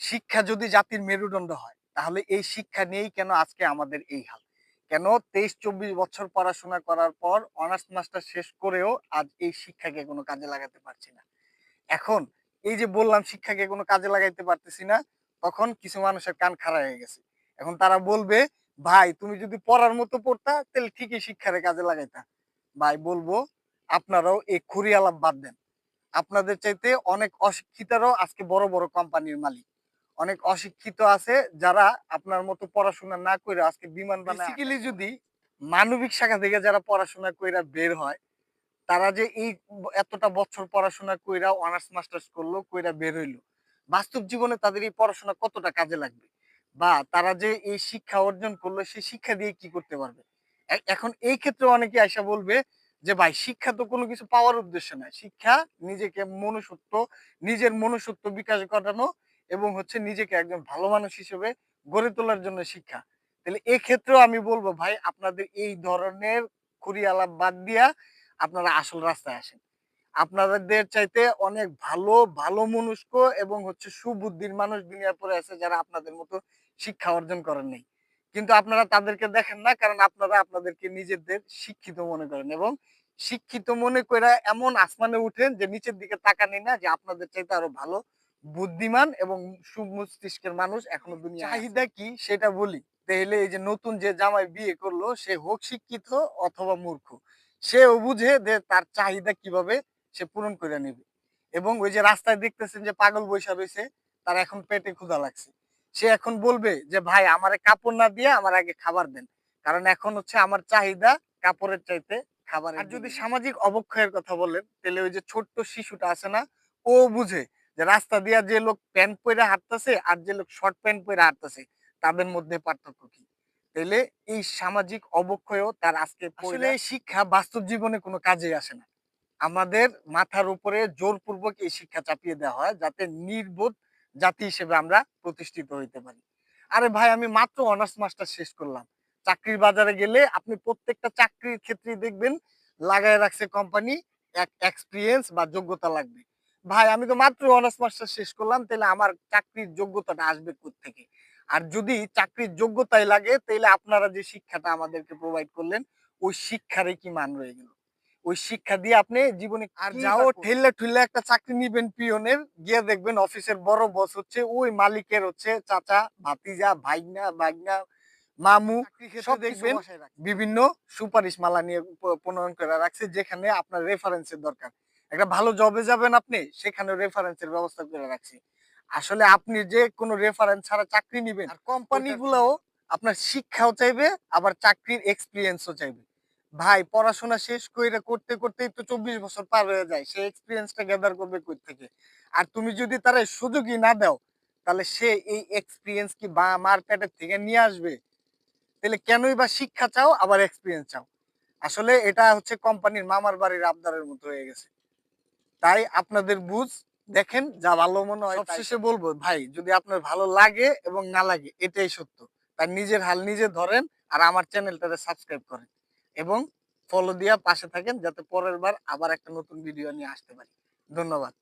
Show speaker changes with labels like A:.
A: শিক্ষা যদি জাতির মেরুদণ্ড হয়, তাহলে এই শিক্ষা নিয়েই কেন আজকে আমাদের এই হাল? কেন তেইশ, চব্বিশ বছর পড়াশোনা করার পর অনার্স মাস্টার শেষ করেও আজ এই শিক্ষাকে কোনো কাজে লাগাতে পারছি না? এখন এই যে বললাম শিক্ষাকে কোনো কাজে লাগাইতে পারতেছি না, তখন কিছু মানুষের কান খাড়া হয়ে গেছে। এখন তারা বলবে, ভাই, তুমি যদি পড়ার মতো পড়তা, তাহলে ঠিকই শিক্ষারে কাজে লাগাইতা। ভাই, বলব, আপনারাও এই খুরি আলাপ বাদ দেন। আপনাদের চাইতে অনেক অশিক্ষিতরাও আজকে বড় বড় কোম্পানির মালিক। অনেক অশিক্ষিত আছে যারা আপনার মতো পড়াশোনা না করে আজকে বিমান বেসিক্যালি যদি মানবিক শাখা থেকে যারা পড়াশোনা কইরা বের হয় তারা যে এই এতটা বছর পড়াশোনা কইরা অনার্স মাস্টার্স করল কইরা বের হইল বাস্তব জীবনে তাদের এই পড়াশোনা কতটা কাজে লাগবে? বা তারা যে এই শিক্ষা অর্জন করল সেই শিক্ষা দিয়ে কি করতে পারবে? এখন এই ক্ষেত্রে অনেকে আইসা বলবে যে ভাই শিক্ষা তো কোনো কিছু পাওয়ার উদ্দেশ্য নয়। শিক্ষা নিজেকে মনুষ্যত্ব নিজের মনুষ্যত্ব বিকাশ ঘটানো এবং হচ্ছে নিজেকে একজন ভালো মানুষ হিসেবে গড়ে তোলার জন্য শিক্ষা। তাহলে এই ক্ষেত্রেও আমি বলব ভাই, আপনাদের এই ধরনের খুরি আলাপ বাদ দিয়া আপনারা আসল রাস্তায় আসেন। আপনাদের চাইতে অনেক ভালো ভালো মনুষ্ক এবং হচ্ছে সুবুদ্ধির মানুষ দুনিয়ার পরে আছে যারা আপনাদের মতো শিক্ষা অর্জন করেন নাই। কিন্তু আপনারা তাদেরকে দেখেন না, কারণ আপনারা আপনাদেরকে নিজেদের শিক্ষিত মনে করেন এবং শিক্ষিত মনে করে এমন আসমানে উঠেন যে নিচের দিকে তাকানি না যে আপনাদের চাইতে আরও ভালো বুদ্ধিমান এবং সুমস্তিষ্কের মানুষ এখনও দুনিয়া চাহিদা কি? সেটা বলি। তাহলে এই যে নতুন যে জামাই বিয়ে করল সে হোক শিক্ষিত অথবা মূর্খ সেও বুঝে যে তার চাহিদা কীভাবে সে পূরণ করে নেবে। এবং ওই যে রাস্তায় দেখতেছেন যে পাগল বৈশা রয়েছে তার এখন পেটে ক্ষুধা লাগছে। সে এখন বলবে যে ভাই আমার কাপড় না দিয়ে আমার আগে খাবার দেন। কারণ এখন হচ্ছে আমার চাহিদা কাপড়ের চাইতে খাবার আর যদি সামাজিক অবক্ষয়ের কথা বলেন তাহলে ওই যে ছোট্ট শিশুটা আছে না ও বুঝে যে রাস্তা দিয়া যে লোক প্যান্ট পরে হাঁটতেছে আর যে লোক শর্ট প্যান্ট পরে হাঁটতেছে তাদের মধ্যে পার্থক্য কি? তাইলে এই সামাজিক অবক্ষয়ও তার আজকে আসলে শিক্ষা বাস্তব জীবনে কোনো কাজে আসে না। আমাদের মাথার উপরে জোরপূর্বক এই শিক্ষা চাপিয়ে দেওয়া হয় যাতে নির্বোধ জাতি হিসেবে আমরা প্রতিষ্ঠিত হইতে পারি। আরে ভাই আমি মাত্র অনার্স মাস্টার শেষ করলাম। চাকরির বাজারে গেলে আপনি প্রত্যেকটা চাকরির ক্ষেত্রে দেখবেন লাগায় রাখছে কোম্পানি এক এক্সপিরিয়েন্স বা যোগ্যতা লাগবে। ভাই আমি তো মাত্র অনার্স মাস্টার শেষ করলাম তাহলে আমার চাকরির যোগ্যতাটা আসবে থেকে আর যদি চাকরির যোগ্যতাই লাগে তাহলে আপনারা যে শিক্ষাটা আমাদেরকে প্রোভাইড করলেন ওই শিক্ষারই কি মান রয়ে গেল? ওই শিক্ষা দিয়ে আপনি জীবনে আর যাও ঠেললে ঠুললে একটা চাকরি নিবেন পিয়নের গিয়ে দেখবেন অফিসের বড় বস হচ্ছে ওই মালিকের হচ্ছে চাচা ভাতিজা ভাইগনা ভাগনা মামু সব দেখবেন বিভিন্ন সুপারিশ মালা নিয়ে প্রণয়ন করে রাখছে যেখানে আপনার রেফারেন্সের দরকার। একটা ভালো জবে যাবেন আপনি সেখানে রেফারেন্সের ব্যবস্থা করে রাখছে। আসলে আপনি যে কোনো রেফারেন্স ছাড়া চাকরি নিবেন আর কোম্পানি গুলাও আপনার শিক্ষাও চাইবে আবার চাকরির এক্সপিরিয়েন্সও চাইবে। ভাই পড়াশোনা শেষ করে করতে করতেই তো চব্বিশ বছর পার হয়ে যায় সে এক্সপিরিয়েন্সটা গ্যাদার করবে কই থেকে? আর তুমি যদি তারা সুযোগই না দাও তাহলে সে এই এক্সপিরিয়েন্স কি বা মার পেটের থেকে নিয়ে আসবে? তাহলে কেনই বা শিক্ষা চাও আবার এক্সপিরিয়েন্স চাও? আসলে এটা হচ্ছে কোম্পানির মামার বাড়ির আবদারের মতো হয়ে গেছে। তাই আপনাদের বুঝ দেখেন যা ভালো মনে হয় সবশেষে বলব ভাই যদি আপনার ভালো লাগে এবং না লাগে এটাই সত্য। তার নিজের হাল নিজে ধরেন আর আমার চ্যানেলটাতে সাবস্ক্রাইব করেন এবং ফলো দিয়া পাশে থাকেন যাতে পরের বার আবার একটা নতুন ভিডিও নিয়ে আসতে পারি। ধন্যবাদ।